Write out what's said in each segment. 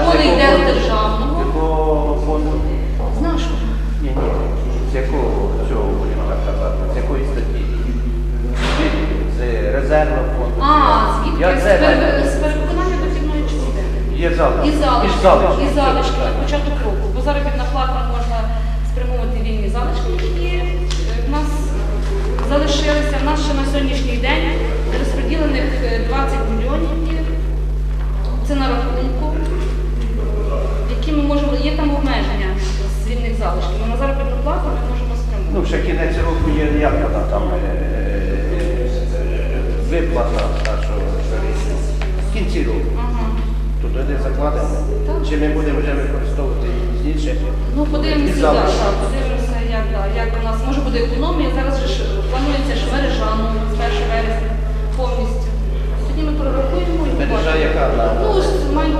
з йде з державного. З якого фонду? З нашого. Ні, ні. З якого цього будемо так казати? З якої статті? З резервного фонду? А, звідки? З, перевиконання дохідної частини. Є залишки. І залишки, І залишки. на початок року. Бо заробітна плата можна спрямовувати вільні залишки, які е, в нас залишилися. В нас ще на сьогоднішній день розподілених е, 20 мільйонів є. Це на рахунку, які ми можемо, є там обмеження з вільних залишків. але На заробітну плату ми можемо спрямовувати. Ну, ще кінець року є як вона там е, е, виплата, та, що в кінці року. Ага. Туди закладемо. Так. Чи ми будемо вже використовувати її пізніше? Ну, подивимося, да, так, подивимося, як, да, як у нас може буде економія. Зараз же ж планується ж мережану з 1 вересня повністю. Тоді ми прорахуємо і Мережа побачимо. яка на Ну, ж май-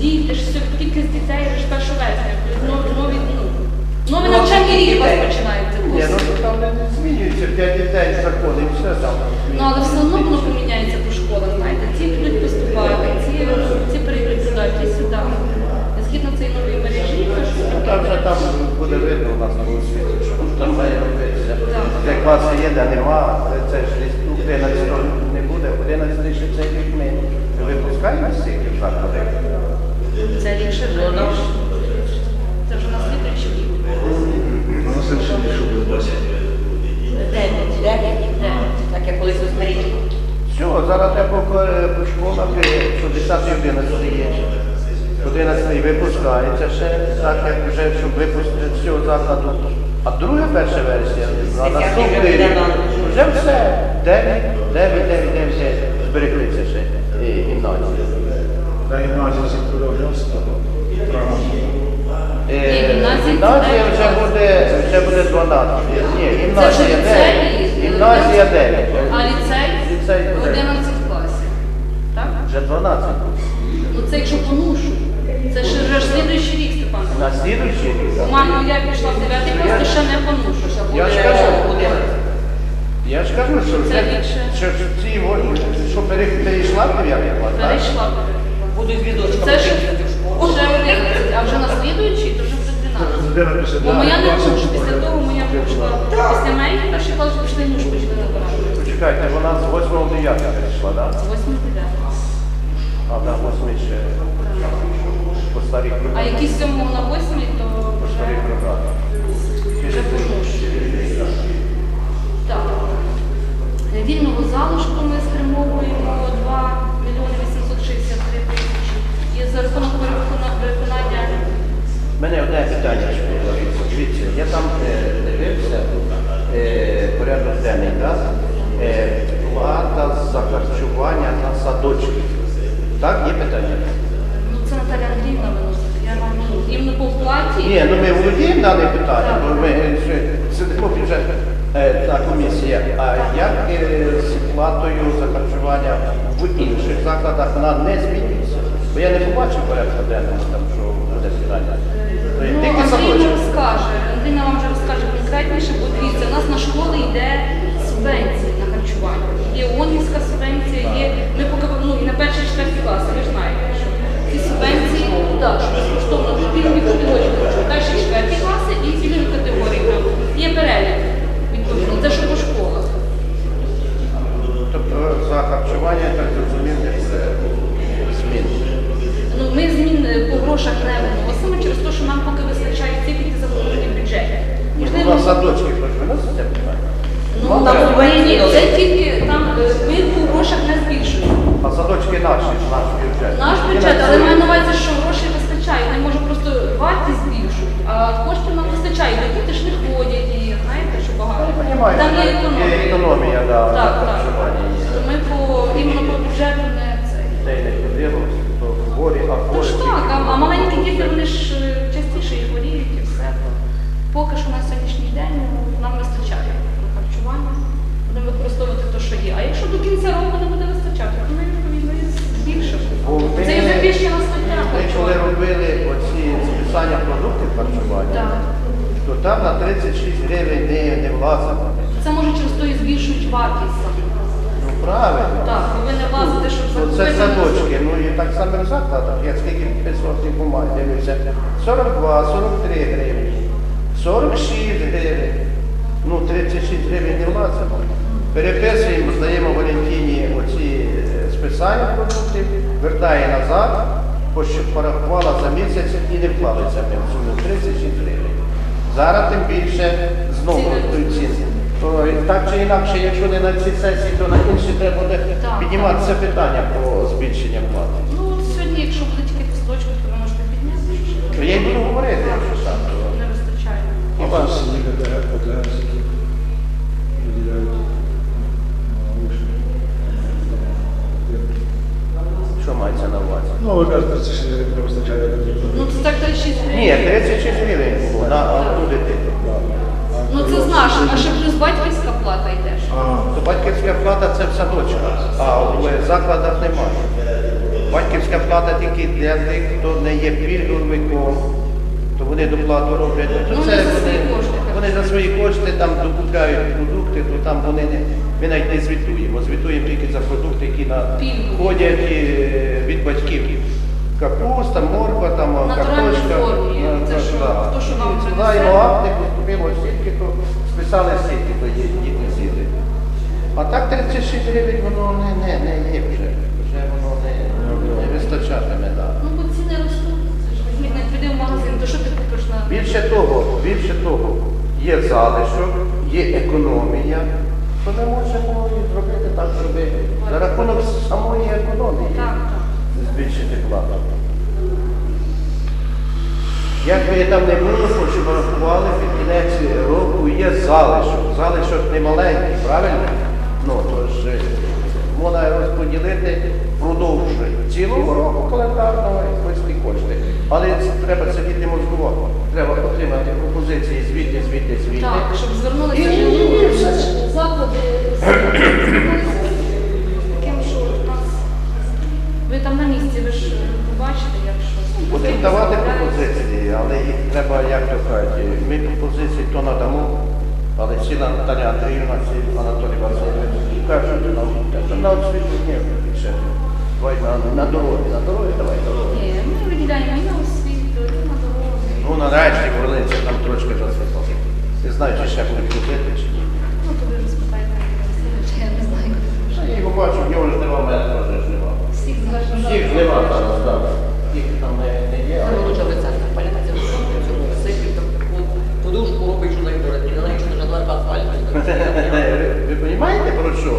діти ж все, кількість дітей ж 1 вересня. Нові, нові, ну, новий навчальний рік у вас починається. Ні, ну то там не змінюється 5 дітей закони і все там. Ну, але все одно воно поміняється по школах, знаєте. Ці будуть поступати, ці, ці прийдуть сюди, ті сюди. Згідно цієї нової мережі, то що Ну, Там вже там буде видно у нас на освіті, що там має робитися. Так. Де класи є, де нема, це ж десь 11 не буде, 11 ще цей рік ми випускаємо з цих закладів. Це рік більше. Це вже на слідуючий рік. Дев'ять. Дев'ять. Дев'ять. Так як колись восьмирічно. Все, зараз треба по, школах, е, що 10 11 є. 11 випускається ще, так як вже, щоб випустити з цього закладу. А друге 1 вересня, на наступний рік, вже все. 9, 9, 9, 9, 9, збереглися ще і гімназії. На гімназії Е, Ні, гімназія Гімназія вже буде, вже буде 12. Ні, гімназія 9. Гімназія 9. А ліцей? Ліцей буде. 11 класів. Так? Вже 12. Ну це якщо поnuшу. Це ж вже слідуючий рік, Степан. На слідуючий рік. У мене я пішла в 9 клас, то ще не поnuшу. Я ж кажу, я ж кажу, що Це що ці во- що перейшла в 9 клас, так? Перейшла. Будуть відочка Це ж ходити в школу. вже 11, а вже на слідуючий, то вже буде 12. Бо моя не класи після того моя пішла. Після мене перший клас пішли муж почали набирати. Почекайте, вона з 8 в 9 перейшла, так? З 8 9. А на 8 ще по старій А програмі. які 7 на 8, то По вже, старій програмі. вже поnuшу. Так. Вільного залишку ми спрямовуємо 2 мільйони 863 тисячі. І за рахунок виконання У мене одне питання що. Дивіться, я там е, дивився е, порядок денний, так? Е, плата за харчування на садочки. Так, є питання? Ну, це Наталя Андріївна виносить. Я вам ну, їм не по вплаті. Ні, ну ми володіємо дане питання, бо ми е, ще сидимо бюджет е, та комісія. А як е, з платою за харчування в інших закладах вона не змінюється? Бо я не побачив порядку денному, там, що буде питання. То є Ну, Тільки Андрій садочок. нам розкаже. Андрій нам вже розкаже конкретніше, бо дивіться, у нас на школи йде субвенції на харчування. Є ОНГівська субвенція, є ми поки ну, і на перший четвертий клас, ви ж знаєте, що ці субвенції так, що безкоштовно до пільгові категорії харчування. Перші четверті класи і пільгові категорії. Прям Є перелік відповідно. Це що по школах. Тобто за харчування, я так зрозумів, не буде змін. Ну, ми змін е, по грошах не виносимо через те, що нам поки вистачає тільки заложені бюджеті. У Можливо, нас садочки хоч виноситься питання. ну, Ну, там, там ні, ні, це субвенції. тільки там е, ми по грошах не збільшуємо. А садочки наші, наш бюджет. Наш бюджет, але Фінансує. маю на увазі, що грошей вистачає. Вони може просто вартість збільшують, а коштів нам вистачає. Бо Діти ж не ходять і знаєте, що багато. Я розумію, Там є є економія. економія, да, Так, на так. харчуванні є. То ми по іменно по бюджету не це. Дітей не ходило, то хворі, а Ну хворі. ж так, а, а маленькі діти вони ж е, частіше і хворіють і все. То поки що на сьогоднішній день ну, нам вистачає на харчування. Будемо використовувати те, що є. А якщо до кінця року не буде вистачати, то ми відповідно і збільшимо. Бо ми- Це і запіщена стаття. Ми коли харчування. робили оці списання продуктів харчування, Так. то там на 36 гривень не, не влазимо. Це може через то і збільшують вартість саме. Ну правильно. Так, ви не влазите, щоб Ну, закупити. Це садочки, ну і так само в закладах. Я скільки підписував ці бумаги, дивлюся, 42, 43 гривні, 46 гривень, ну 36 гривень не влазимо. Переписуємо, здаємо Валентині оці е, списання продуктів, вертає назад, бо порахувала за місяць і не вкладеться в суму 36 гривень. Зараз тим більше знову ростуть ціни. То так чи інакше, якщо не на цій сесії, то на інші треба буде Так, піднімати це питання про збільшення плати. Ну, от сьогодні, якщо буде тільки пісточок, то ви можете підняти. То я й буду говорити, якщо так. то. Не вистачає скільки виділяють на виші? Що мається на увазі? Ну, ви кажете, це ще не вистачає. Ну, це так 36 гривень. Ні, 36 гривень було на одну дитину. Ну це з нашим, а ще плюс батьківська плата йде. ж. То батьківська плата це в садочках, а в закладах немає. Батьківська плата тільки для тих, хто не є пільговиком, то вони доплату роблять. Ну, це вони за свої кошти. Вони за свої кошти там докупляють продукти, то там вони не. Ми навіть не звітуємо. Звітуємо тільки за продукти, які на Пільгові. ходять е, від батьків. Капуста, морква, там картошка. Ну, Це що, да. то, що нам Знаємо принесе. акти, поступило стільки, то списали стільки, то є діти з'їли. А так 36 гривень воно не, не, не є вже. Вже воно не, не вистачатиме. Да. Ну, бо ціни ростуть. Це ж візьміть, не піди в магазин, то що ти купиш на... Більше того, більше того, є залишок, є економія, то ми можемо і зробити так, щоб за рахунок самої економії збільшити плату. Як би там не було, хоч і порахували, під кінець року є залишок. Залишок не маленький, правильно? Ну, тож е, можна розподілити впродовж цілого року календарного ті кошти. Але це треба сидіти мозкувати. Треба отримати пропозиції звідти, звідти, звідти. Так, щоб звернулися І- заклади таким, що у нас... Ви там на місці, ви ж побачите, якщо... Будемо давати пропозиції, але їх треба, як то кажуть, ми пропозиції то надамо, але сіла Наталя Андріївна, сіл Анатолій Васильович, кажуть нам, що на освітлення більше. Давай на, на дороги, на дороги, давай нарешті Горлинці там трошки засвітло. Ти знаєш, чи ще будуть ходити чи ні? Ну, то ви вже спитаєте я не знаю, куди вже. Я його бачу, в нього ж нема, в мене теж ж. Всіх зараз. Всіх зараз, так. Їх там не, не є, але... Лучше в центр пам'ятаєте, в цьому сипі, там таку подушку робить, що найбільше, не знаю, що дуже легко асфальт. Ви розумієте про що?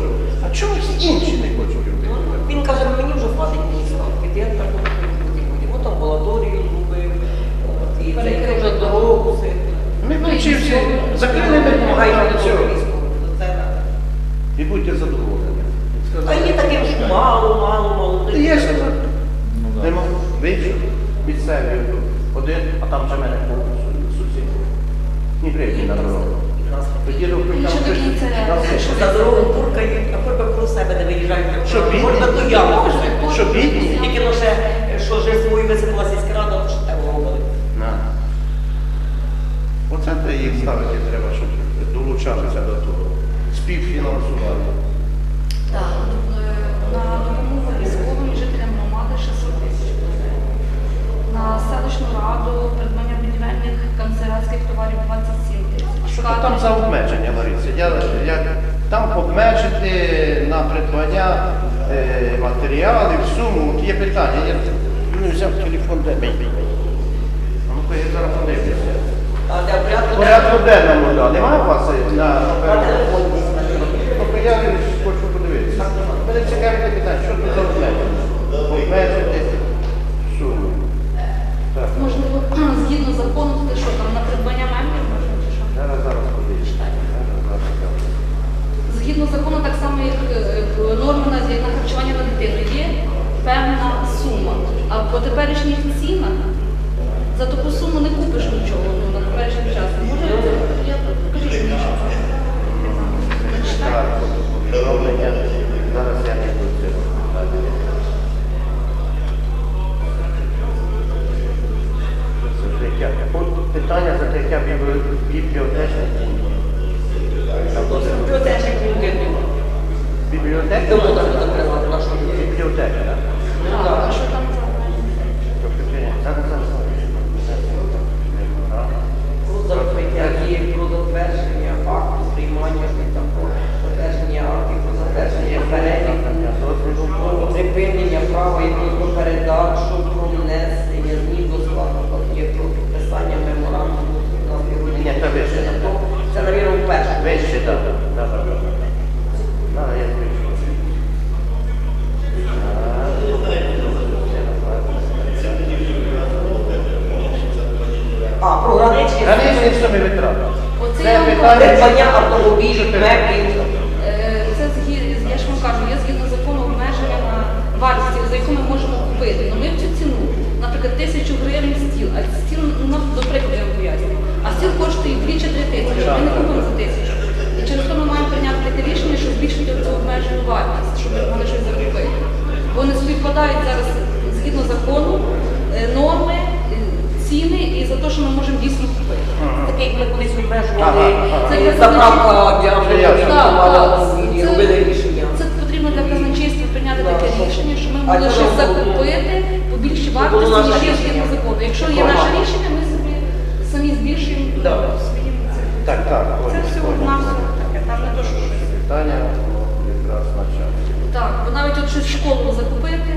А чому ж інші не хочуть робити? Він каже, мені вже хватить мені ставки, я так не хочу будемо. От амбулаторію зробив, от, і це і вже дорогу все. Ми включився, закрили ми Хай там не все. це. І будьте задоволені. А є таким, що мало, мало, мало. Та є ж так. ну, да. Нема. Вийшов місцеві один, а там вже мене повністю сусід. Ні гривні на дорогу. Тоді робив Він там ще до щось кінця на не все. Що за дорогу буркають, а хоч би про себе не виїжджають. Що, бідні? Можна ту яму. Що бідні? Тільки ну ще, що вже свою висипала сільська рада, то що те робили. На. Оце те їх ставити треба, щоб долучалися до того. Співфінансування. Так, е, на допомогу військовим жителям громади 600 тисяч гривень. На селищну раду придбання будівельних канцелярських товарів 27 тисяч. Що там за обмеження, Лариса? Я, я, там обмежити на придбання е, матеріалів, суму, от є питання. Я не взяв телефон де ну я зараз подивлюся. Порядку денному, да. Немає у вас на. Тобто я хочу подивитися. Мене цікавить питання, що тут за обмеження? Можливо, згідно закону, ти що там на придбання меблів можна чи що? зараз, зараз подивіться. Зараз, зараз. Згідно закону, так само як е, норма на, на харчування на дитину, є певна сума. А по теперішніх цінах за таку суму не купиш нічого ну, на теперішній час. Може, купити. Ну ми в цю ціну, наприклад, тисячу гривень стіл, а стіл, ну, до прикладу я вам поясню, а стіл коштує 2 чи 3 тисячі, ми не купимо за тисячу. І через то ми маємо прийняти таке рішення, щоб збільшити цю обмежену вартість, щоб ми могли щось закупити. Бо не співпадають зараз згідно закону е, норми, е, ціни і за те, що ми можемо дійсно купити. Таке, як ми колись обмежували. Це заправка для Це Це- робили рішення. Це потрібно для казначейства прийняти Да, таке рішення, що ми могли ще щось закупити по більшій вартості, ніж є згідно закону. Якщо є наше рішення, ми собі самі збільшуємо своїм цим. Так, так. Це все ось. таке, там не то, що щось. Питання якраз на час. Так, бо навіть от щось школу закупити.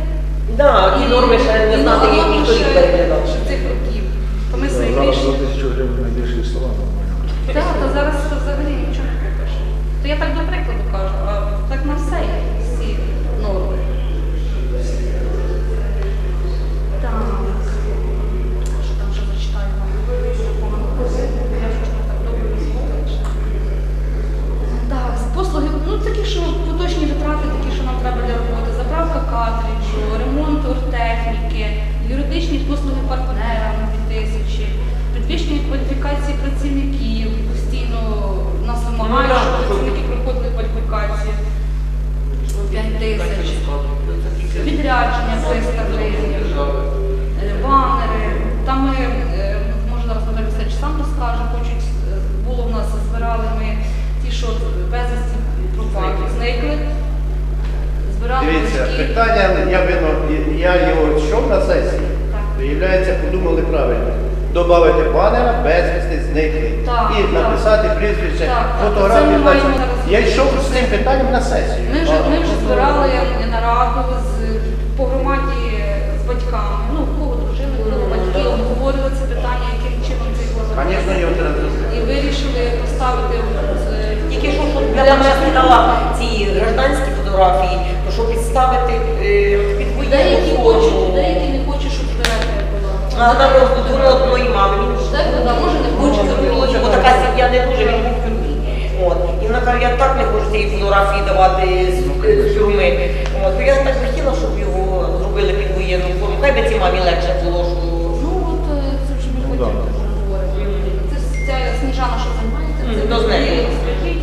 Так, і норми ще не знати, які хто їх ще- переглядав. ще цих років. То ми своїх Зараз за рішень. тисячу гривень найбільше і слова нормально. Так, то зараз то взагалі нічого не купиш. То я так до прикладу кажу, а так на все є всі норми. Так. Що там ще зачитаю вам? Я ж не так добре не слухаю ще. Так, з послуги, ну такі, що поточні витрати, такі, що нам треба для роботи, заправка картриджу, ремонт оргтехніки, юридичні послуги партнера на 2000, підвищення кваліфікації працівників, постійно нас вимагають, Ну, так, щоб щоб- працівники проходили кваліфікацію. 5 тисяч. Відрядження 300 гривень, е, банери. Там ми, е, може зараз Наталя Васильович сам розкаже, хочуть, е, було в нас, збирали ми ті, що безвісті пропали, зникли. Збирали Дивіться, листки. Питання, я видно, я його йшов на сесії, виявляється, подумали правильно. Добавити банера, безвісти, зникли. Так, І так. написати прізвище, Так, так. Це фотографію. ми маємо Я йшов з цим питанням на сесію. Ми вже, ми вже збирали нараду з, по громаді з батьками, ну, в кого дружини, в кого батьки, обговорили це питання, яким чином це його Звісно, його треба І вирішили поставити Тільки що щоб я там не дала ці гражданські фотографії, то щоб підставити е, під деякі хочуть, деякі не хочуть, щоб збирати була. А там розбудура одної мами. Він Дехто, може не хоче, бо така сім'я не дуже, він був в тюрмі. От. І вона каже, я так не хочу цієї фотографії давати з, з тюрми. От. То я так хотіла, щоб його зробили під воєнну форму. Хай би цій мамі легше було, що Ну, от е, це вже ми Ну, потім да. говоримо. Це ця Сніжана, що займається, це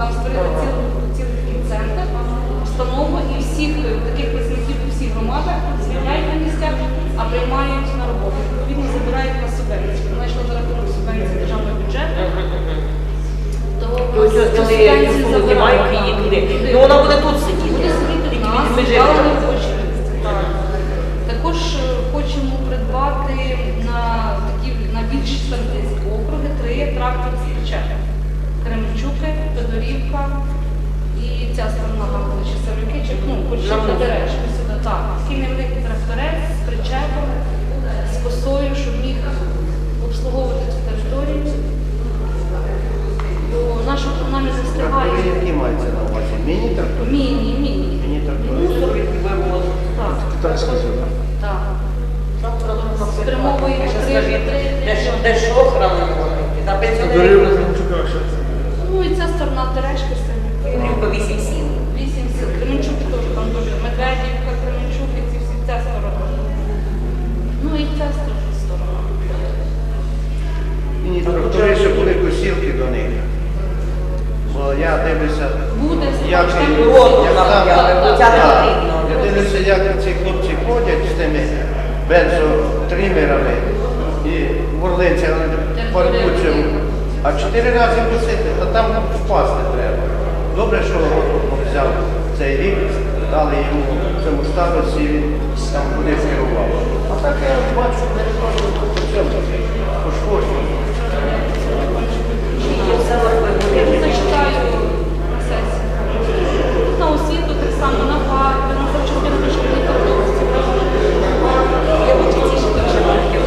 Там створили цілий, цілий такий центр, установу і всіх таких працівників у всіх громадах звільняють на місцях, а приймають на роботу. Відповідно, забирають на субвенцію. Вона йшла за рахунок субвенції державного бюджету. То То ось цю зняли субвенцію суму, знімають забирають, її так. туди. Ну вона буде тут то, то, сидіти Міні-трактори? Міні, міні. Міні-трактори. Мусор від вивозу. Так. Так. Так. Спрямовуємо три- де ж- охрана йти? На пенсіонерів Ну і ця сторона Терешки сильні. по 8 сіл. Вісім сіл. Кременчук теж там дуже. Медведівка, Кременчук і ці всі ця сторона. Ну і ця стор- сторона. Міні-трактори, щоб були косілки до них я дивлюся, Буде ну, як, і- Роду як нам там, я- хоча я дивлюся, як ці хлопці ходять з тими бензотримерами і бурлинці паркуються. А чотири рази висити, та там нам впасти треба. Добре, що Городов взяв цей рік, дали йому цьому старості, він там куди керував. А так я бачу, переконую по цьому пошкоджено. Чи? я вже зачитаю на сесії. На освіту так само, на фарби, на зачастину дошкільних автобусів. Я хочу ці ще дуже великі.